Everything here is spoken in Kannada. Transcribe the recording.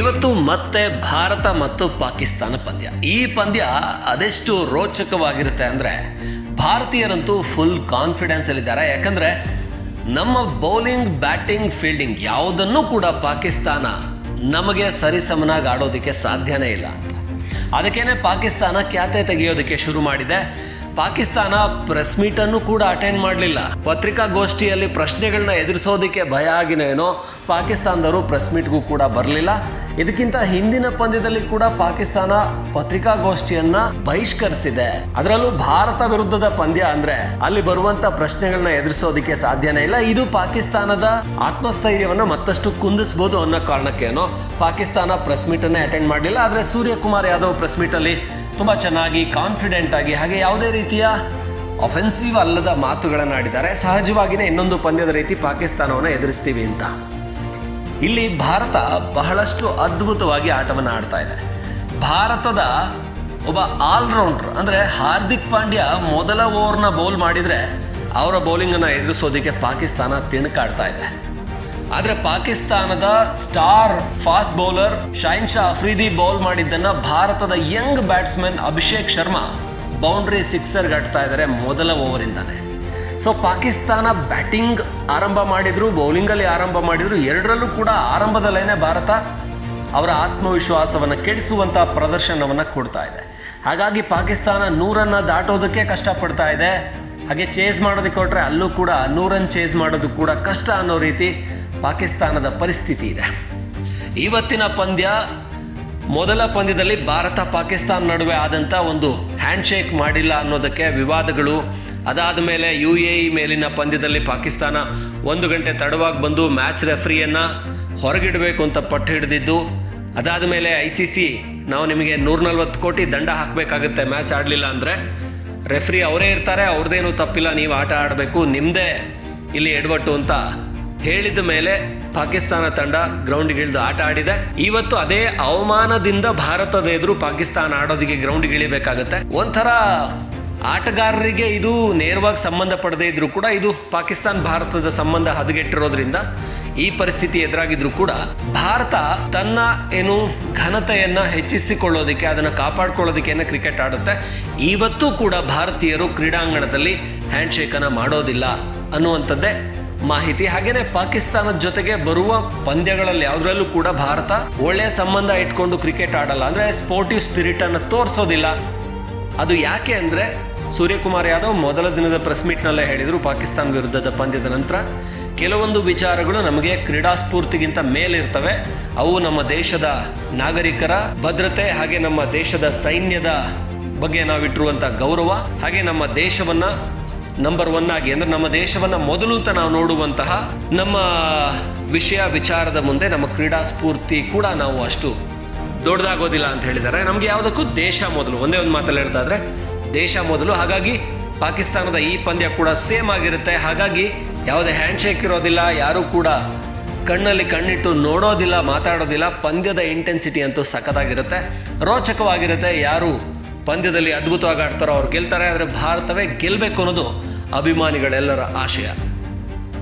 ಇವತ್ತು ಮತ್ತೆ ಭಾರತ ಮತ್ತು ಪಾಕಿಸ್ತಾನ ಪಂದ್ಯ. ಈ ಪಂದ್ಯ ಅದೆಷ್ಟು ರೋಚಕವಾಗಿರುತ್ತೆ ಅಂದರೆ ಭಾರತೀಯರಂತೂ ಫುಲ್ ಕಾನ್ಫಿಡೆನ್ಸ್ ಕಾನ್ಫಿಡೆನ್ಸಲ್ಲಿದ್ದಾರೆ ಯಾಕಂದರೆ ನಮ್ಮ ಬೌಲಿಂಗ್ ಬ್ಯಾಟಿಂಗ್ ಫೀಲ್ಡಿಂಗ್ ಯಾವುದನ್ನು ಕೂಡ ಪಾಕಿಸ್ತಾನ ನಮಗೆ ಸರಿಸಮನಾಗಿ ಆಡೋದಕ್ಕೆ ಸಾಧ್ಯನೇ ಇಲ್ಲ ಅಂತ. ಅದಕ್ಕೇನೆ ಪಾಕಿಸ್ತಾನ ಖ್ಯಾತೆ ತೆಗೆಯೋದಕ್ಕೆ ಶುರು ಮಾಡಿದೆ. ಪಾಕಿಸ್ತಾನ ಪ್ರೆಸ್ ಮೀಟನ್ನು ಕೂಡ ಅಟೆಂಡ್ ಮಾಡಲಿಲ್ಲ. ಪತ್ರಿಕಾಗೋಷ್ಠಿಯಲ್ಲಿ ಪ್ರಶ್ನೆಗಳನ್ನ ಎದುರಿಸೋದಕ್ಕೆ ಭಯ ಆಗಿನೇನೋ ಪಾಕಿಸ್ತಾನದವರು ಪ್ರೆಸ್ ಮೀಟ್ಗೂ ಕೂಡ ಬರಲಿಲ್ಲ. ಇದಕ್ಕಿಂತ ಹಿಂದಿನ ಪಂದ್ಯದಲ್ಲಿ ಕೂಡ ಪಾಕಿಸ್ತಾನ ಪತ್ರಿಕಾಗೋಷ್ಠಿಯನ್ನ ಬಹಿಷ್ಕರಿಸಿದೆ. ಅದರಲ್ಲೂ ಭಾರತ ವಿರುದ್ಧದ ಪಂದ್ಯ ಅಂದ್ರೆ ಅಲ್ಲಿ ಬರುವಂತ ಪ್ರಶ್ನೆಗಳನ್ನ ಎದುರಿಸೋದಕ್ಕೆ ಸಾಧ್ಯನೇ ಇಲ್ಲ. ಇದು ಪಾಕಿಸ್ತಾನದ ಆತ್ಮಸ್ಥೈರ್ಯವನ್ನ ಮತ್ತಷ್ಟು ಕುಂದಿಸಬಹುದು ಅನ್ನೋ ಕಾರಣಕ್ಕೇನೋ ಪಾಕಿಸ್ತಾನ ಪ್ರೆಸ್ ಮೀಟನ್ನೇ ಅಟೆಂಡ್ ಮಾಡಲಿಲ್ಲ. ಆದರೆ ಸೂರ್ಯಕುಮಾರ್ ಯಾದವ್ ಪ್ರೆಸ್ ಮೀಟ್ ಅಲ್ಲಿ ತುಂಬಾ ಚೆನ್ನಾಗಿ ಕಾನ್ಫಿಡೆಂಟ್ ಆಗಿ, ಹಾಗೆ ಯಾವುದೇ ರೀತಿಯ ಅಫೆನ್ಸಿವ್ ಅಲ್ಲದ ಮಾತುಗಳನ್ನು ಆಡಿದ್ದಾರೆ ಸಹಜವಾಗಿಯೇ ಇನ್ನೊಂದು ಪಂದ್ಯದ ರೀತಿ ಪಾಕಿಸ್ತಾನವನ್ನು ಎದುರಿಸ್ತೀವಿ ಅಂತ. ಇಲ್ಲಿ ಭಾರತ ಬಹಳಷ್ಟು ಅದ್ಭುತವಾಗಿ ಆಟವನ್ನು ಆಡ್ತಾ ಇದೆ. ಭಾರತದ ಒಬ್ಬ ಆಲ್ರೌಂಡರ್ ಅಂದರೆ ಹಾರ್ದಿಕ್ ಪಾಂಡ್ಯ ಮೊದಲ ಓವರ್ನ ಬೌಲ್ ಮಾಡಿದರೆ ಅವರ ಬೌಲಿಂಗನ್ನು ಎದುರಿಸೋದಕ್ಕೆ ಪಾಕಿಸ್ತಾನ ತಿಣುಕಾಡ್ತಾ ಇದೆ. ಆದರೆ ಪಾಕಿಸ್ತಾನದ star fast bowler Shaheen Shah Afridi bowl ಮಾಡಿದ್ದನ್ನು ಭಾರತದ young batsman Abhishek Sharma boundary sixer ಗಟ್ತಾ ಇದ್ದಾರೆ ಮೊದಲ ಓವರಿಂದಾನೆ ಸೊ ಪಾಕಿಸ್ತಾನ ಬ್ಯಾಟಿಂಗ್ ಆರಂಭ ಮಾಡಿದ್ರು ಬೌಲಿಂಗಲ್ಲಿ ಆರಂಭ ಮಾಡಿದ್ರು. ಎರಡರಲ್ಲೂ ಕೂಡ ಆರಂಭದಲ್ಲೇನೆ ಭಾರತ ಅವರ ಆತ್ಮವಿಶ್ವಾಸವನ್ನು ಕೆಡಿಸುವಂಥ ಪ್ರದರ್ಶನವನ್ನು ಕೊಡ್ತಾ ಇದೆ. ಹಾಗಾಗಿ ಪಾಕಿಸ್ತಾನ ನೂರನ್ನು ದಾಟೋದಕ್ಕೆ ಕಷ್ಟಪಡ್ತಾ ಇದೆ. ಹಾಗೆ ಚೇಸ್ ಮಾಡೋದಕ್ಕೆ ಕೊಟ್ಟರೆ ಅಲ್ಲೂ ಕೂಡ ನೂರನ್ನು ಚೇಸ್ ಮಾಡೋದು ಕೂಡ ಕಷ್ಟ ಅನ್ನೋ ರೀತಿ ಪಾಕಿಸ್ತಾನದ ಪರಿಸ್ಥಿತಿ ಇದೆ. ಇವತ್ತಿನ ಪಂದ್ಯ, ಮೊದಲ ಪಂದ್ಯದಲ್ಲಿ ಭಾರತ ಪಾಕಿಸ್ತಾನ ನಡುವೆ ಆದಂಥ ಒಂದು ಹ್ಯಾಂಡ್ ಶೇಕ್ ಮಾಡಿಲ್ಲ ಅನ್ನೋದಕ್ಕೆ ವಿವಾದಗಳು ಅದಾದ ಮೇಲೆ ಯು ಎ ಇ ಮೇಲಿನ ಪಂದ್ಯದಲ್ಲಿ ಪಾಕಿಸ್ತಾನ ಒಂದು ಗಂಟೆ ತಡವಾಗಿ ಬಂದು ಮ್ಯಾಚ್ ರೆಫ್ರಿಯನ್ನು ಹೊರಗಿಡಬೇಕು ಅಂತ ಪಟ್ಟು ಹಿಡಿದಿದ್ದು, ಅದಾದ ಮೇಲೆ ಐ ಸಿ ಸಿ ನಾವು ನಿಮಗೆ ನೂರ ನಲ್ವತ್ತು ಕೋಟಿ ದಂಡ ಹಾಕಬೇಕಾಗುತ್ತೆ ಮ್ಯಾಚ್ ಆಡಲಿಲ್ಲ ಅಂದರೆ. ರೆಫ್ರಿ ಅವರೇ ಇರ್ತಾರೆ, ಅವ್ರದ್ದೇನು ತಪ್ಪಿಲ್ಲ, ನೀವು ಆಟ ಆಡಬೇಕು ನಿಮ್ಮದೇ ಇಲ್ಲಿ ಎಡವಟ್ಟು ಅಂತ ಹೇಳಿದ ಮೇಲೆ ಪಾಕಿಸ್ತಾನ ತಂಡ ಗ್ರೌಂಡ್ಗಿಳಿದು ಆಟ ಆಡಿದೆ. ಇವತ್ತು ಅದೇ ಅವಮಾನದಿಂದ ಭಾರತದ ಎದುರು ಪಾಕಿಸ್ತಾನ ಆಡೋದಕ್ಕೆ ಗ್ರೌಂಡ್ ಇಳಿಬೇಕಾಗತ್ತೆ. ಒಂಥರ ಆಟಗಾರರಿಗೆ ಇದು ನೇರವಾಗಿ ಸಂಬಂಧ ಪಡದೇ ಇದ್ರೂ ಕೂಡ ಇದು ಪಾಕಿಸ್ತಾನ ಭಾರತದ ಸಂಬಂಧ ಹದಗೆಟ್ಟಿರೋದ್ರಿಂದ ಈ ಪರಿಸ್ಥಿತಿ ಎದುರಾಗಿದ್ರು ಕೂಡ ಭಾರತ ತನ್ನ ಏನು ಘನತೆಯನ್ನ ಹೆಚ್ಚಿಸಿಕೊಳ್ಳೋದಕ್ಕೆ, ಅದನ್ನು ಕಾಪಾಡ್ಕೊಳ್ಳೋದಕ್ಕೆ ಕ್ರಿಕೆಟ್ ಆಡುತ್ತೆ. ಇವತ್ತು ಕೂಡ ಭಾರತೀಯರು ಕ್ರೀಡಾಂಗಣದಲ್ಲಿ ಹ್ಯಾಂಡ್ ಶೇಕನ್ನು ಮಾಡೋದಿಲ್ಲ ಅನ್ನುವಂಥದ್ದೇ ಮಾಹಿತಿ. ಹಾಗೇನೆ ಪಾಕಿಸ್ತಾನದ ಜೊತೆಗೆ ಬರುವ ಪಂದ್ಯಗಳಲ್ಲಿ ಯಾವುದರಲ್ಲೂ ಕೂಡ ಭಾರತ ಒಳ್ಳೆಯ ಸಂಬಂಧ ಇಟ್ಕೊಂಡು ಕ್ರಿಕೆಟ್ ಆಡಲ್ಲ. ಅಂದ್ರೆ ಸ್ಪೋರ್ಟಿವ್ ಸ್ಪಿರಿಟ್ ಅನ್ನು ತೋರಿಸೋದಿಲ್ಲ. ಅದು ಯಾಕೆ ಅಂದರೆ ಸೂರ್ಯಕುಮಾರ್ ಯಾದವ್ ಮೊದಲ ದಿನದ ಪ್ರೆಸ್ ಮೀಟ್ನಲ್ಲೇ ಹೇಳಿದರು ಪಾಕಿಸ್ತಾನ ವಿರುದ್ಧದ ಪಂದ್ಯದ ನಂತರ. ಕೆಲವೊಂದು ವಿಚಾರಗಳು ನಮಗೆ ಕ್ರೀಡಾ ಸ್ಫೂರ್ತಿಗಿಂತ ಮೇಲಿರ್ತವೆ ಅವು ನಮ್ಮ ದೇಶದ ನಾಗರಿಕರ ಭದ್ರತೆ ಹಾಗೆ ನಮ್ಮ ದೇಶದ ಸೈನ್ಯದ ಬಗ್ಗೆ ನಾವಿಟ್ಟಿರುವಂಥ ಗೌರವ ಹಾಗೆ ನಮ್ಮ ದೇಶವನ್ನು ನಂಬರ್ ಒನ್ ಆಗಿ ಅಂದರೆ ನಮ್ಮ ದೇಶವನ್ನು ಮೊದಲು ಅಂತ ನಾವು ನೋಡುವಂತಹ ನಮ್ಮ ವಿಷಯ ವಿಚಾರದ ಮುಂದೆ ನಮ್ಮ ಕ್ರೀಡಾ ಸ್ಫೂರ್ತಿ ಕೂಡ ನಾವು ಅಷ್ಟು ದೊಡ್ಡದಾಗೋದಿಲ್ಲ ಅಂತ ಹೇಳಿದ್ದಾರೆ. ನಮ್ಗೆ ಯಾವುದಕ್ಕೂ ದೇಶ ಮೊದಲು. ಒಂದೇ ಒಂದು ಮಾತಲ್ಲಿ ಹೇಳ್ತಾ ಇದ್ರೆ ದೇಶ ಮೊದಲು. ಹಾಗಾಗಿ ಪಾಕಿಸ್ತಾನದ ಈ ಪಂದ್ಯ ಕೂಡ ಸೇಮ್ ಆಗಿರುತ್ತೆ. ಹಾಗಾಗಿ ಯಾವುದೇ ಹ್ಯಾಂಡ್ಶೇಕ್ ಇರೋದಿಲ್ಲ, ಯಾರೂ ಕೂಡ ಕಣ್ಣಲ್ಲಿ ಕಣ್ಣಿಟ್ಟು ನೋಡೋದಿಲ್ಲ, ಮಾತಾಡೋದಿಲ್ಲ. ಪಂದ್ಯದ ಇಂಟೆನ್ಸಿಟಿ ಅಂತೂ ಸಖತ್ತಾಗಿರುತ್ತೆ. ರೋಚಕವಾಗಿರುತ್ತೆ. ಯಾರು ಪಂದ್ಯದಲ್ಲಿ ಅದ್ಭುತವಾಗಿ ಆಡ್ತಾರೋ ಅವ್ರು ಗೆಲ್ತಾರೆ. ಆದರೆ ಭಾರತವೇ ಗೆಲ್ಲಬೇಕು ಅನ್ನೋದು ಅಭಿಮಾನಿಗಳೆಲ್ಲರ ಆಶಯ.